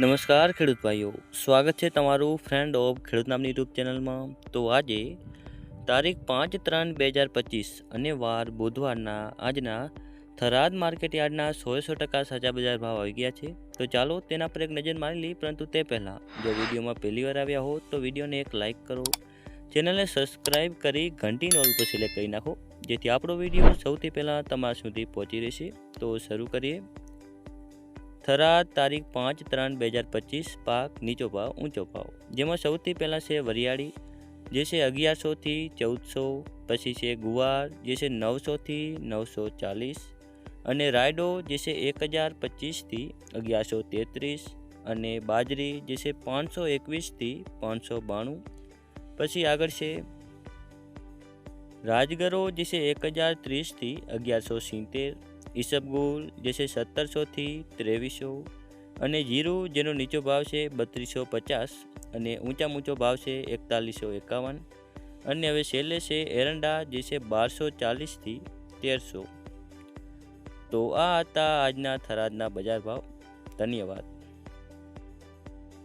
નમસ્કાર ખેડૂત ભાઈઓ. સ્વાગત છે તમારું ફ્રેન્ડ ઓફ ખેડૂત નામની યુટ્યુબ ચેનલમાં તો આજે તારીખ પાંચ ત્રણ બે હજાર પચીસ અને વાર બુધવારના આજના થરાદ માર્કેટ યાર્ડના સોળસો ટકા સાચા બજાર ભાવ આવી ગયા છે. તો ચાલો તેના પર એક નજર મારી લઈએ, પરંતુ તે પહેલાં જો વિડીયોમાં પહેલી વાર આવ્યા હો, તો વિડીયોને એક લાઇક કરો. ચેનલને સબસ્ક્રાઇબ કરી ઘંટી નોલ પર સિલેક્ટ કરી નાખો, જેથી આપણો વીડિયો સૌથી પહેલાં તમારા સુધી પહોંચી રહેશે. તો શરૂ કરીએ. થરાદ તારીખ પાંચ ત્રણ બે હજાર પચીસ, પાક નીચો ભાવ, ઊંચો ભાવ. જેમાં સૌથી પહેલાં છે વરિયાળી, જે છે અગિયારસોથી ચૌદસો, પછી છે ગુવાર, જે છે નવસોથી નવસો ચાલીસ, અને રાયડો જે છે એક હજાર પચીસથી અગિયારસો તેત્રીસ, અને બાજરી જે છે પાંચસો એકવીસથી પાંચસો બાણું. પછી આગળ છે રાજગરો જે છે એક હજાર ત્રીસથી અગિયારસો સિત્તેર ઈસબગુલ જે છે સત્તરસોથી ત્રેવીસો અને જીરું જેનો નીચો ભાવ છે બત્રીસો પચાસ અને ઊંચા ઊંચો ભાવ છે એકતાલીસો એકાવન. અને હવે છેલ્લે છે એરંડા જે છે બારસો ચાલીસથી તેરસો. તો આ હતા આજના થરાદના બજાર ભાવ. ધન્યવાદ.